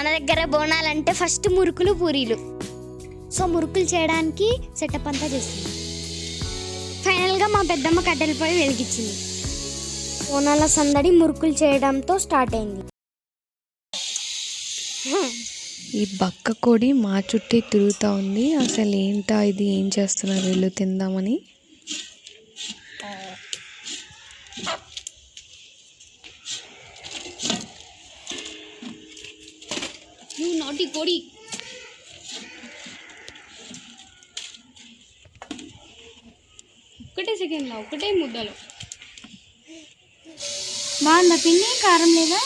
మన దగ్గర బోనాలంటే ఫస్ట్ మురుకులు పూరీలు. సో మురుకులు చేయడానికి సెటప్ అంతా చేస్తుంది ఫైనల్గా మా పెద్దమ్మ కట్టెల పొయ్యి వెలిగించింది. బోనాల సందడి మురుకులు చేయడంతో స్టార్ట్ అయింది. ఈ బక్క కోడి మా చుట్టూ తిరుగుతూ ఉంది. అసలు ఏంటా ఇది? ఏం చేస్తున్నారు వీళ్ళు? తిందామని? నాటి కోడి ఒక్కటే సెకండ్లో ఒకటే ముద్దలో. బాగుందా పిన్ని కారం లేదా?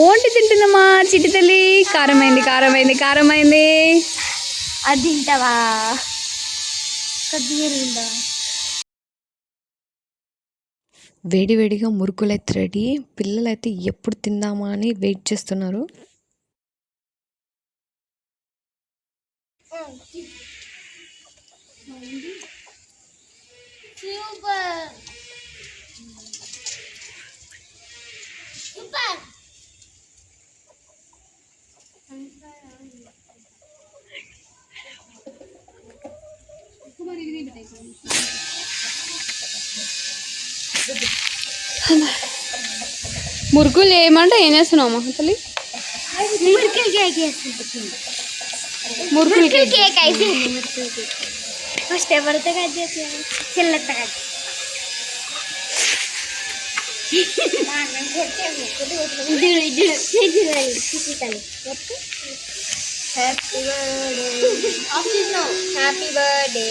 ఓంటి తింటున్నామా చిట్టి తల్లి. కారమైంది కారమైంది కారమైంది. అది తింటావా? కొద్దిగా తింటావా వేడివేడిగా మురుకులు అయితే రెడీ. పిల్లలైతే ఎప్పుడు తిందామా అని వెయిట్ చేస్తున్నారు. సూపర్ సూపర్ మురుకులు ఏమంటే ఏం చేస్తున్నావు అమ్మ తల్లి మురుకులు కేక్ చేస్తుంది మురుకులు మురుకులు కేక్ అయిపోయింది మురుకులు కేక్ ఫస్ట్ ఎవరితో కట్ చేసాను చెల్లెత్త కట్. హ్యాపీ బర్త్డే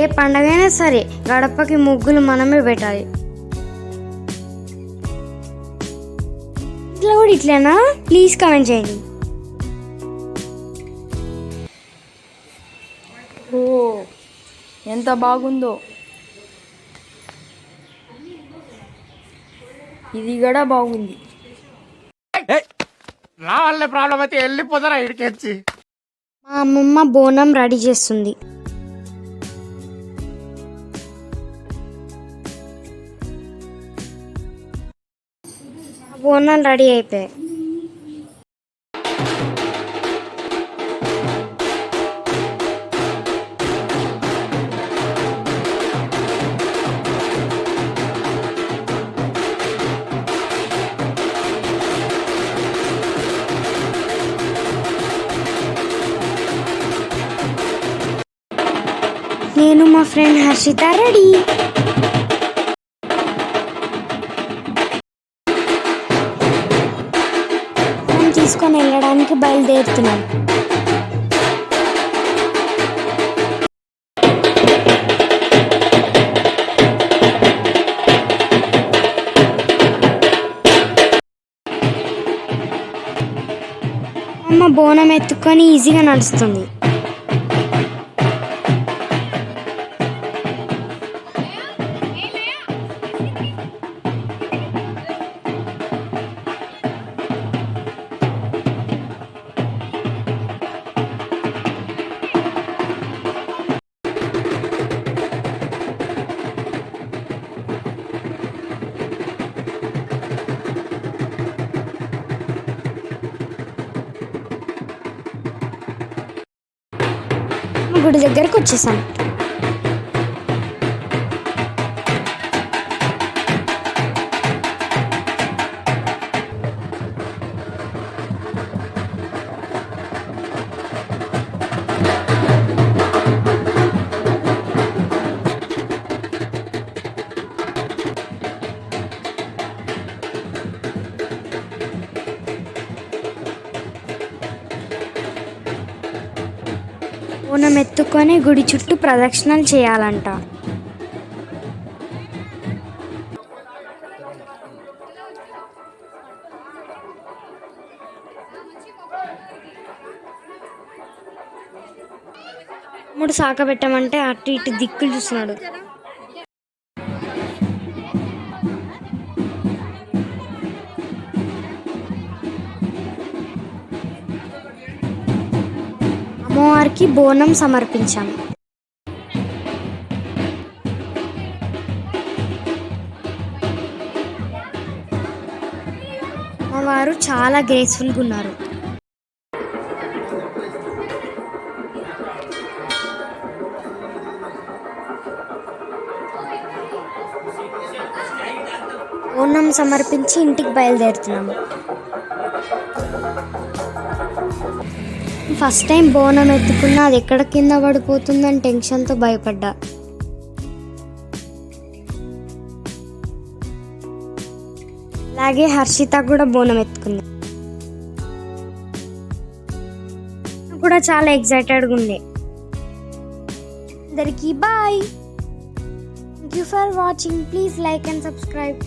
ఏ పండగైనా సరే గడపకి ముగ్గులు మనమే పెట్టాలి. ఇట్లా కూడా ఇట్లేనా? ప్లీజ్ కమెంట్ చేయండి. ఎంత బాగుందో. ఇది కూడా బాగుంది. నా వల్లే ప్రాబ్లం అయితే వెళ్ళిపోతారా ఇడికెచ్చి మా అమ్మమ్మ బోనం రెడీ చేస్తుంది. బోనాలు రెడీ అయిపోయాయి. నేను మా ఫ్రెండ్ హర్షిత రెడీ. మనం తీసుకొని వెళ్ళడానికి బయలుదేరుతున్నాం. అమ్మ బోనం ఎత్తుకొని ఈజీగా నడుస్తుంది. గుడి దగ్గరకు వచ్చేసాం బోనం ఎత్తుకొని గుడి చుట్టూ ప్రదక్షిణలు చేయాలంట. మూడు సాక పెట్టమంటే అటు ఇటు దిక్కులు చూస్తున్నాడు. అమ్మవారికి బోనం సమర్పించాము మా అమ్మవారు చాలా గ్రేస్ఫుల్గా ఉన్నారు. ఓనం సమర్పించి ఇంటికి బయలుదేరుతున్నాము ఫస్ట్ టైం బోనం ఎత్తుకున్నా అది ఎక్కడ కింద పడిపోతుందని టెన్షన్తో భయపడ్డా. అలాగే హర్షిత కూడా బోనం ఎత్తుకుంది. కూడా చాలా ఎక్సైటెడ్గా ఉండే. అందరికీ bye thank you for watching please like and subscribe